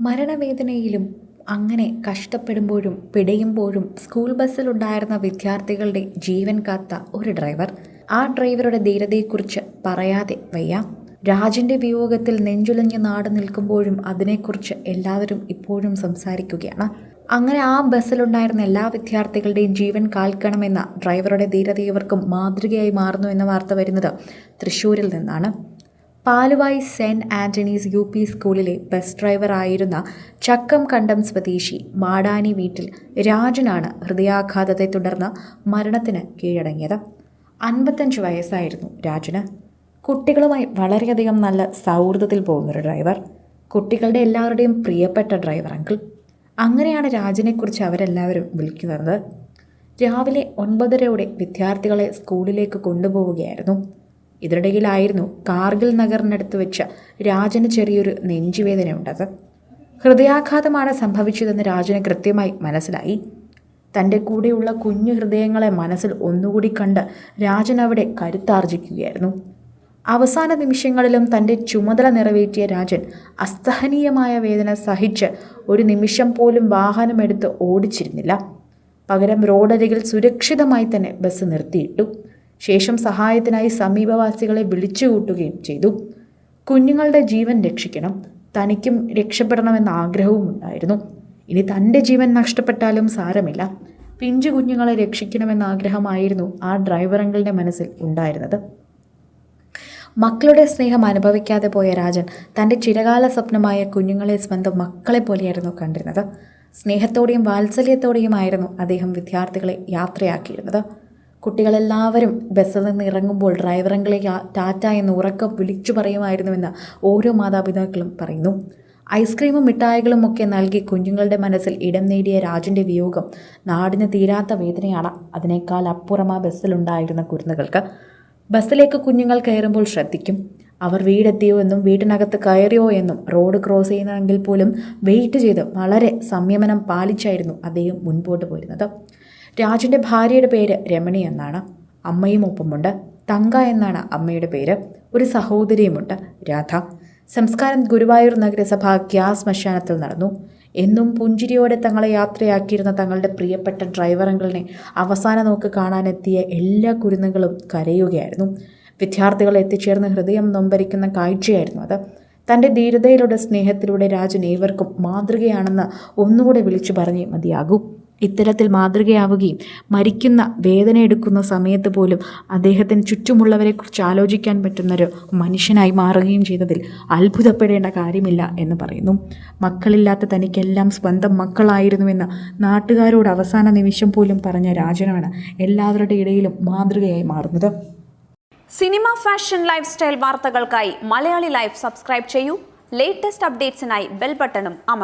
മരണവേദനയിലും അങ്ങനെ കഷ്ടപ്പെടുമ്പോഴും പിടയുമ്പോഴും സ്കൂൾ ബസ്സിലുണ്ടായിരുന്ന വിദ്യാർത്ഥികളുടെ ജീവൻ കാത്ത ഒരു ഡ്രൈവർ. ആ ഡ്രൈവറുടെ ധീരതയെക്കുറിച്ച് പറയാതെ വയ്യ. രാജിന്റെ വിയോഗത്തിൽ നെഞ്ചുലഞ്ഞ് നാട് നിൽക്കുമ്പോഴും അതിനെക്കുറിച്ച് എല്ലാവരും ഇപ്പോഴും സംസാരിക്കുകയാണ്. അങ്ങനെ ആ ബസ്സിലുണ്ടായിരുന്ന എല്ലാ വിദ്യാർത്ഥികളുടെയും ജീവൻ കാൽക്കണമെന്ന ഡ്രൈവറുടെ ധീരത ഇവർക്കും മാതൃകയായി മാറുന്നു എന്ന വാർത്ത വരുന്നത് തൃശ്ശൂരിൽ നിന്നാണ്. Paluvayi saint Antony's U P സ്കൂളിലെ ബസ് ഡ്രൈവറായിരുന്ന ചക്കം കണ്ടം സ്വദേശി മാടാനി വീട്ടിൽ രാജനാണ് ഹൃദയാഘാതത്തെ തുടർന്ന് മരണത്തിന് കീഴടങ്ങിയത്. അൻപത്തഞ്ച് വയസ്സായിരുന്നു രാജന്. കുട്ടികളുമായി വളരെയധികം നല്ല സൗഹൃദത്തിൽ പോകുന്നൊരു ഡ്രൈവർ. കുട്ടികളുടെ എല്ലാവരുടെയും പ്രിയപ്പെട്ട ഡ്രൈവർ അങ്കിൾ. അങ്ങനെയാണ് രാജനെക്കുറിച്ച് അവരെല്ലാവരും വിളിക്കുന്നത്. രാവിലെ ഒൻപതരയോടെ വിദ്യാർത്ഥികളെ സ്കൂളിലേക്ക് കൊണ്ടുപോവുകയായിരുന്നു. ഇതിനിടയിലായിരുന്നു കാർഗിൽ നഗറിനടുത്ത് വെച്ച രാജന് ചെറിയൊരു നെഞ്ചുവേദന ഉണ്ടത് ഹൃദയാഘാതമാണ് സംഭവിച്ചതെന്ന് രാജന് കൃത്യമായി മനസ്സിലായി. തന്റെ കൂടെയുള്ള കുഞ്ഞു ഹൃദയങ്ങളെ മനസ്സിൽ ഒന്നുകൂടി കണ്ട് രാജൻ അവിടെ കരുത്താർജിക്കുകയായിരുന്നു. അവസാന നിമിഷങ്ങളിലും തന്റെ ചുമതല നിറവേറ്റിയ രാജൻ അസഹനീയമായ വേദന സഹിച്ച് ഒരു നിമിഷം പോലും വാഹനമെടുത്ത് ഓടിച്ചിരുന്നില്ല. പകരം റോഡരികിൽ സുരക്ഷിതമായി തന്നെ ബസ് നിർത്തിയിട്ടു. ശേഷം സഹായത്തിനായി സമീപവാസികളെ വിളിച്ചുകൂട്ടുകയും ചെയ്തു. കുഞ്ഞുങ്ങളുടെ ജീവൻ രക്ഷിക്കണം തനിക്കും രക്ഷപ്പെടണമെന്ന ആഗ്രഹവും ഉണ്ടായിരുന്നു. ഇനി തന്റെ ജീവൻ നഷ്ടപ്പെട്ടാലും സാരമില്ല. പിഞ്ചു കുഞ്ഞുങ്ങളെ രക്ഷിക്കണമെന്ന ആഗ്രഹമായിരുന്നു ആ ഡ്രൈവർ അങ്കിളിന്റെ മനസ്സിൽ ഉണ്ടായിരുന്നത്. മക്കളുടെ സ്നേഹം അനുഭവിക്കാതെ പോയ രാജൻ തന്റെ ചിരകാല സ്വപ്നമായ കുഞ്ഞുങ്ങളെ സ്വന്തം മക്കളെ പോലെയായിരുന്നു കണ്ടിരുന്നത്. സ്നേഹത്തോടെയും വാത്സല്യത്തോടെയുമായിരുന്നു അദ്ദേഹം വിദ്യാർത്ഥികളെ യാത്രയാക്കിയിരുന്നത്. കുട്ടികളെല്ലാവരും ബസ്സിൽ നിന്ന് ഇറങ്ങുമ്പോൾ ഡ്രൈവറെങ്കിലെ ടാറ്റ എന്ന് ഉറക്കം വിളിച്ചു പറയുമായിരുന്നുവെന്ന് ഓരോ മാതാപിതാക്കളും പറയുന്നു. ഐസ്ക്രീമും മിഠായികളും ഒക്കെ നൽകി കുഞ്ഞുങ്ങളുടെ മനസ്സിൽ ഇടം നേടിയ രാജന്റെ വിയോഗം നാടിന് തീരാത്ത വേദനയാണ്. അതിനേക്കാൾ അപ്പുറം ആ ബസ്സിലുണ്ടായിരുന്ന കുരുന്നുകൾക്ക്. ബസ്സിലേക്ക് കുഞ്ഞുങ്ങൾ കയറുമ്പോൾ ശ്രദ്ധിക്കും. അവർ വീടെത്തിയോ എന്നും വീട്ടിനകത്ത് കയറിയോ എന്നും റോഡ് ക്രോസ് ചെയ്യുന്നതെങ്കിൽ പോലും വെയിറ്റ് ചെയ്ത് വളരെ സംയമനം പാലിച്ചായിരുന്നു അദ്ദേഹം മുൻപോട്ട് പോയിരുന്നത്. രാജന്റെ ഭാര്യയുടെ പേര് രമണി എന്നാണ്. അമ്മയും ഒപ്പമുണ്ട്. തങ്ക എന്നാണ് അമ്മയുടെ പേര്. ഒരു സഹോദരിയുമുണ്ട് രാധ. സംസ്കാരം ഗുരുവായൂർ നഗരസഭ ഗ്യാസ് ശ്മശാനത്തിൽ നടന്നു. എന്നും പുഞ്ചിരിയോടെ തങ്ങളെ യാത്രയാക്കിയിരുന്ന തങ്ങളുടെ പ്രിയപ്പെട്ട ഡ്രൈവർ അവസാന നോക്ക് കാണാനെത്തിയ എല്ലാ കുരുന്നുകളും കരയുകയായിരുന്നു. വിദ്യാർത്ഥികൾ എത്തിച്ചേർന്ന് ഹൃദയം നൊമ്പരിക്കുന്ന കാഴ്ചയായിരുന്നു അത്. തന്റെ ധീരതയിലൂടെ സ്നേഹത്തിലൂടെ രാജൻ ഏവർക്കും മാതൃകയാണെന്ന് ഒന്നുകൂടെ വിളിച്ചു പറഞ്ഞേ മതിയാകൂ. ഇത്തരത്തിൽ മാതൃകയാവുകയും മരിക്കുന്ന വേദന എടുക്കുന്ന സമയത്ത് പോലും അദ്ദേഹത്തിന് ചുറ്റുമുള്ളവരെക്കുറിച്ച് ആലോചിക്കാൻ പറ്റുന്നൊരു മനുഷ്യനായി മാറുകയും ചെയ്തതിൽ അത്ഭുതപ്പെടേണ്ട കാര്യമില്ല എന്ന് പറയുന്നു. മക്കളില്ലാത്ത തനിക്കെല്ലാം സ്വന്തം മക്കളായിരുന്നുവെന്ന് നാട്ടുകാരോട് അവസാന നിമിഷം പോലും പറഞ്ഞ രാജനാണ് എല്ലാവരുടെ ഇടയിലും മാതൃകയായി മാറുന്നത്. സിനിമ ഫാഷൻ ലൈഫ് സ്റ്റൈൽ വാർത്തകൾക്കായി മലയാളി ലൈഫ് സബ്സ്ക്രൈബ് ചെയ്യൂ. ലേറ്റസ്റ്റ് അപ്ഡേറ്റ്സിനായി ബെൽ ബട്ടണും അമർ